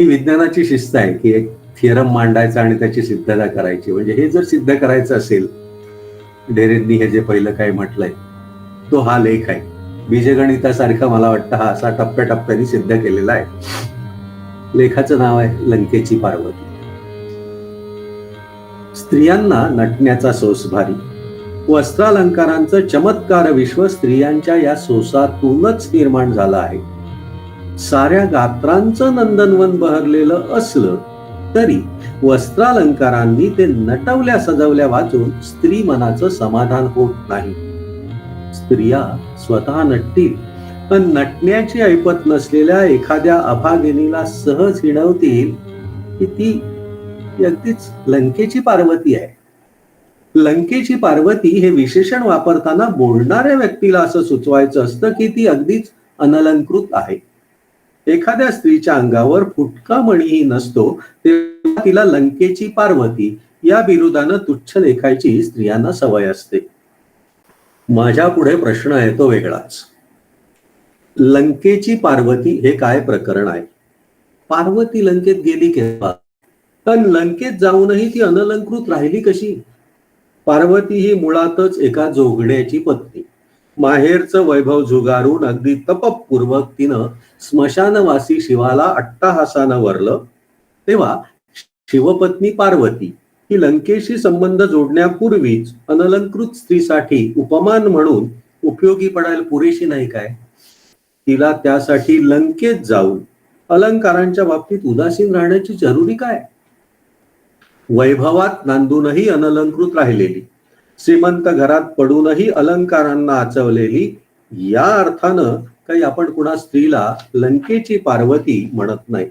ही विज्ञानाची शिस्त आहे की एक थिअरम मांडायचा आणि त्याची सिद्धता करायची. म्हणजे हे जर सिद्ध करायचं असेल डेरेंनी हे जे पहिलं काय म्हटलंय तो हा लेख आहे. बीजगणितासारखा मला वाटतं हा असा टप्प्याटप्प्याने सिद्ध केलेला आहे. लेखाचं नाव आहे लंकेची पार्वती. स्त्रियांना नटण्याचा सोस भारी. वस्त्रालंकारांचं चमत्कार विश्व स्त्रियांच्या या सोसातूनच निर्माण झालं आहे. साऱ्या गात्रांचं नंदनवन बहरलेलं असलं तरी वस्त्रालंकारांनी ते नटवल्या सजवल्या वाचून स्त्री मनाचं समाधान होत नाही. स्त्रिया स्वतः नटतील पण नटण्याची ऐपत नसलेल्या एखाद्या अभागिनीला सहज हिणवतील की ती ती अगदीच लंकेची पार्वती आहे. लंकेची पार्वती हे विशेषण वापरताना बोलणाऱ्या व्यक्तीला असं सुचवायचं असतं की ती अगदीच अनलंकृत आहे. एखाद्या स्त्रीच्या अंगावर फुटका मणीही नसतो तेव्हा तिला लंकेची पार्वती या बिरुदानं तुच्छ लेखायची स्त्रियांना सवय असते. माझ्या पुढे प्रश्न आहे तो वेगळाच. लंकेची पार्वती हे काय प्रकरण आहे? पार्वती लंकेत गेली केव्हा? पण लंकेत जाऊनही ती अनलंकृत राहिली कशी? पार्वती ही मुळातच एका जोगण्याची पत्नी माहेरचं वैभव झुगारून अगदी तपपूर्वक तिनं स्मशानवासी शिवाला अट्टाहासानं वरलं. तेव्हा शिवपत्नी पार्वती ही लंकेशी संबंध जोडण्यापूर्वीच अनलंकृत स्त्रीसाठी उपमान म्हणून उपयोगी पडायला पुरेशी नाही काय? तिला त्यासाठी लंकेत जाऊन अलंकारांच्या बाबतीत उदासीन राहण्याची जरुरी काय? वैभवात नांदूनही अनलंकृत राहिलेली. श्रीमंत घरात पडूनही अलंकारांना आचवलेली या अर्थानं काही आपण कुणा स्त्रीला लंकेची पार्वती म्हणत नाही.